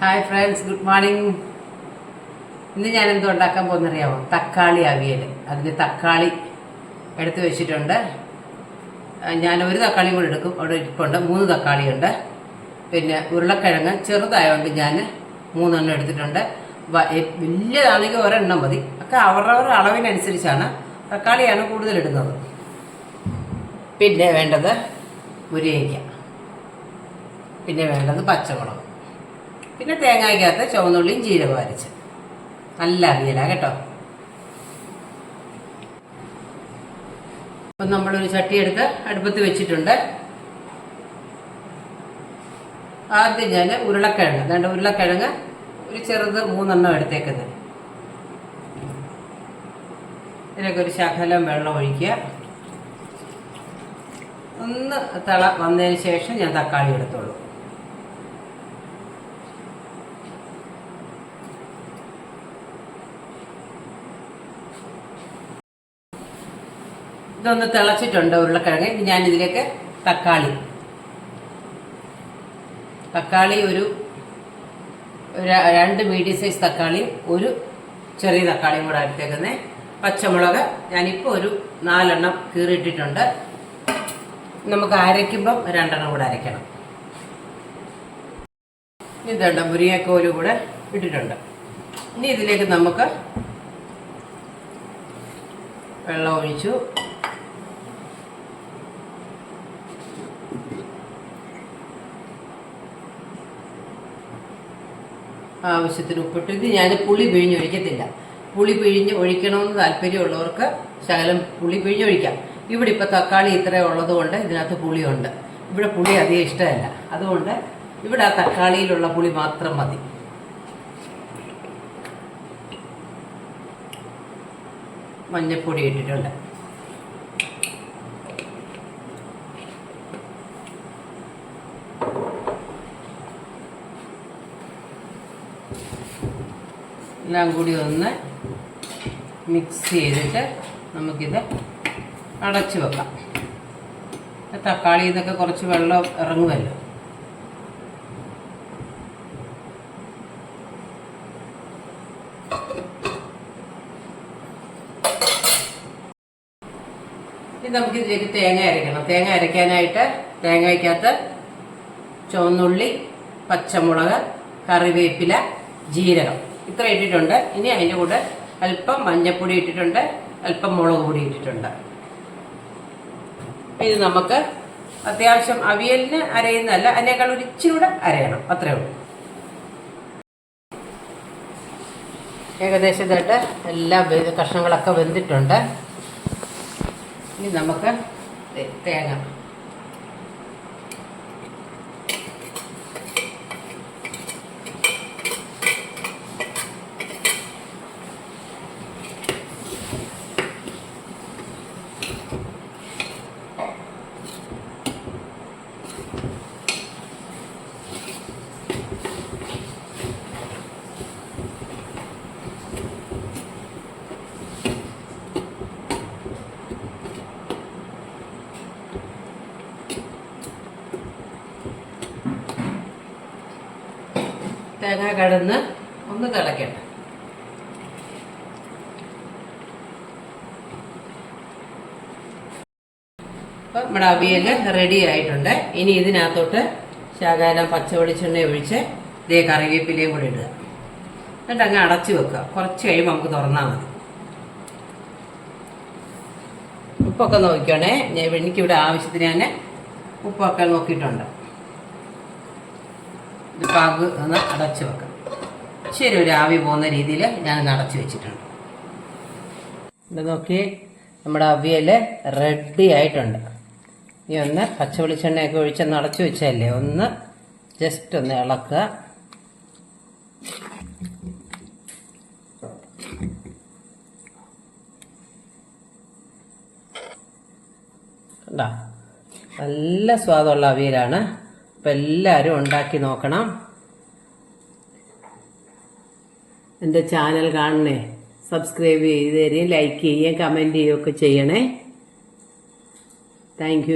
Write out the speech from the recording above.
Hi friends good morning ഇന്ന് ഞാൻ എന്തോ ഉണ്ടാക്കാൻ പോകുന്നറിയാമോ തക്കാളി അവിയൽ അതിന് തക്കാളി എടുത്ത് വെച്ചിട്ടുണ്ട്. ഞാൻ ഒരു തക്കാളിയും കൂടി എടുക്കും. അവിടെ ഇരിപ്പുണ്ട്. മൂന്ന് തക്കാളിയുണ്ട്. പിന്നെ ഉരുളക്കിഴങ്ങ് ചെറുതായതുകൊണ്ട് ഞാൻ മൂന്നെണ്ണം എടുത്തിട്ടുണ്ട്. വലിയതാണെങ്കിൽ ഒരെണ്ണം മതി. ഒക്കെ അവരവരുടെ അളവിനനുസരിച്ചാണ് തക്കാളിയാണ് കൂടുതൽ എടുക്കുന്നത് പിന്നെ വേണ്ടത് മുരിങ്ങയ്ക്ക. പിന്നെ വേണ്ടത് പച്ചമുളക്. പിന്നെ തേങ്ങയ്ക്കകത്ത് ചുവന്നുള്ളിയും ജീരകം അരച്ച്. നല്ല അവിയല കേട്ടോ. അപ്പം നമ്മളൊരു ചട്ടി എടുത്ത് അടുപ്പത്ത് വെച്ചിട്ടുണ്ട്. ആദ്യം ഞാൻ ഉരുളക്കിഴങ്ങ് അതുകൊണ്ട് ഉരുളക്കിഴങ്ങ് ഒരു ചെറുത് മൂന്നെണ്ണം എടുത്തേക്കുന്നത് ഇതിനൊക്കെ ഒരു ശകലം വെള്ളം ഒഴിക്കുക. ഒന്ന് തള വന്നതിന് ശേഷം ഞാൻ തക്കാളി എടുത്തോളൂ. ഇതൊന്ന് തിളച്ചിട്ടുണ്ട് ഉരുളക്കിഴങ്ങ്. ഇനി ഞാൻ ഇതിലേക്ക് തക്കാളി. തക്കാളി ഒരു ഒരു രണ്ട് മീഡിയം സൈസ് തക്കാളി ഒരു ചെറിയ തക്കാളിയും കൂടെ അടുത്തേക്കുന്നത് പച്ചമുളക് ഞാനിപ്പോൾ ഒരു നാലെണ്ണം കീറിയിട്ടിട്ടുണ്ട്. നമുക്ക് അരയ്ക്കുമ്പം രണ്ടെണ്ണം കൂടെ അരയ്ക്കണം. ഇതുണ്ട് മുരിങ്ങക്കോൽ കൂടെ ഇട്ടിട്ടുണ്ട്. ഇനി ഇതിലേക്ക് നമുക്ക് വെള്ളം ഒഴിച്ചു. ആവശ്യത്തിന് ഉപ്പിട്ട് ഇത് ഞാൻ പുളി പിഴിഞ്ഞ് ഒഴിക്കത്തില്ല. പുളി പിഴിഞ്ഞ് ഒഴിക്കണമെന്ന് താല്പര്യമുള്ളവർക്ക് ശകലം പുളി പിഴിഞ്ഞ് ഒഴിക്കാം. ഇവിടെ ഇപ്പോൾ തക്കാളി ഇത്ര ഉള്ളത് കൊണ്ട് ഇതിനകത്ത് പുളിയുണ്ട്. ഇവിടെ പുളി അധികം ഇഷ്ടമല്ല. അതുകൊണ്ട് ഇവിടെ ആ തക്കാളിയിലുള്ള പുളി മാത്രം മതി. മഞ്ഞപ്പൊടി ഇട്ടിട്ടുണ്ട്. എല്ലാം കൂടി ഒന്ന് മിക്സ് ചെയ്തിട്ട് നമുക്കിത് അടച്ചു വെക്കാം. തക്കാളി ഇതൊക്കെ കുറച്ച് വെള്ളം ഇറങ്ങുമല്ലോ. ഇത് നമുക്ക് ഇതിലേക്ക് തേങ്ങ അരയ്ക്കണം തേങ്ങ അരയ്ക്കാനായിട്ട് തേങ്ങയ്ക്കകത്ത് ചുവന്നുള്ളി പച്ചമുളക് കറിവേപ്പില ജീരകം. ഇത്ര ഇട്ടിട്ടുണ്ട്. ഇനി അതിന്റെ കൂടെ അല്പം മഞ്ഞപ്പൊടി ഇട്ടിട്ടുണ്ട്. അല്പം മുളക് പൊടി ഇട്ടിട്ടുണ്ട്. ഇത് നമുക്ക് അത്യാവശ്യം അവിയലിന് അരയുന്നതല്ല അതിനേക്കാൾ ഒരു ഇച്ചിരി കൂടെ അരയണം. അത്രേ ഉള്ളൂ. ഏകദേശം ഇതായിട്ട് എല്ലാ കഷ്ണങ്ങളൊക്കെ വെന്തിട്ടുണ്ട്. ഇനി നമുക്ക് തേങ്ങ തേങ്ങ കടന്ന് ഒന്ന് തിളയ്ക്കട്ടെ. അപ്പം നമ്മുടെ അവിയൽ റെഡി ആയിട്ടുണ്ട്. ഇനി ഇതിനകത്തോട്ട് ശകലം പച്ച വെളിച്ചെണ്ണ ഒഴിച്ച് ഇതേ കറിവേപ്പിലയും കൂടി ഇടുക. എന്നിട്ട് അങ്ങ് അടച്ചു വെക്കുക. കുറച്ച് കഴിയുമ്പോൾ നമുക്ക് തുറന്നാൽ മതി. ഉപ്പൊക്കെ നോക്കിക്കോണേ. ഞാൻ എനിക്കിവിടെ ആവശ്യത്തിന് തന്നെ ഉപ്പൊക്കെ നോക്കിയിട്ടുണ്ട്. ഇത് പാക് ഒന്ന് അടച്ചു വെക്കാം ശരി ഒരു ആവി പോകുന്ന രീതിയിൽ ഞാൻ അടച്ചു വെച്ചിട്ടുണ്ട്. ഇത് നോക്കി നമ്മുടെ അവിയൽ റെഡി ആയിട്ടുണ്ട്. ഈ ഒന്ന് പച്ച വെളിച്ചെണ്ണയൊക്കെ ഒഴിച്ചൊന്ന് അടച്ചു വെച്ചല്ലേ ഒന്ന് ജസ്റ്റ് ഒന്ന് ഇളക്കുക. കണ്ടോ? നല്ല സ്വാദുള്ള അവിയലാണ് അപ്പം എല്ലാവരും ഉണ്ടാക്കി നോക്കണം. എന്റെ ചാനൽ കാണണേ. സബ്സ്ക്രൈബ് ചെയ്ത് തരികയും ലൈക്ക് ചെയ്യുകയും കമന്റ് ചെയ്യുകയൊക്കെ ചെയ്യണേ. താങ്ക്